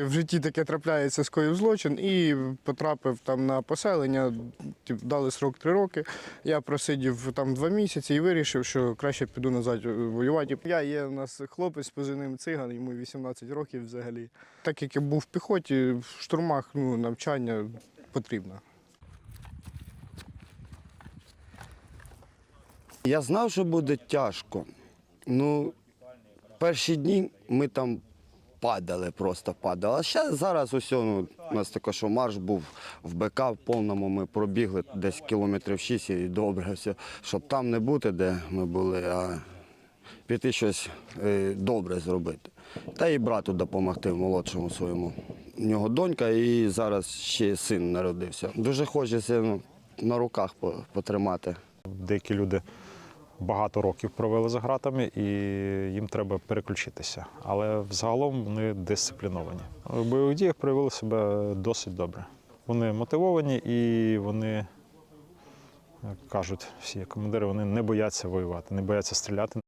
В житті таке трапляється, скоїв злочин і потрапив там на поселення, дали срок три роки. Я просидів там два місяці і вирішив, що краще піду назад воювати. Я є у нас хлопець з позивним циган, йому 18 років взагалі. Так як я був в піхоті, в штурмах ну, навчання потрібно. Я знав, що буде тяжко. Ну, перші дні ми там падали, просто падали. А ще зараз ось ну, у нас таке, що марш був в БК в повному. Ми пробігли десь кілометрів 6 і добре все. Щоб там не бути, де ми були, а піти щось е, добре зробити. Та і брату допомогти молодшому своєму. У нього донька і зараз ще син народився. Дуже хочеться ну, на руках потримати. Деякі люди багато років провели за гратами і їм треба переключитися. Але взагалом вони дисципліновані. У бойових діях проявили себе досить добре. Вони мотивовані і вони, кажуть всі командири, вони не бояться воювати, не бояться стріляти.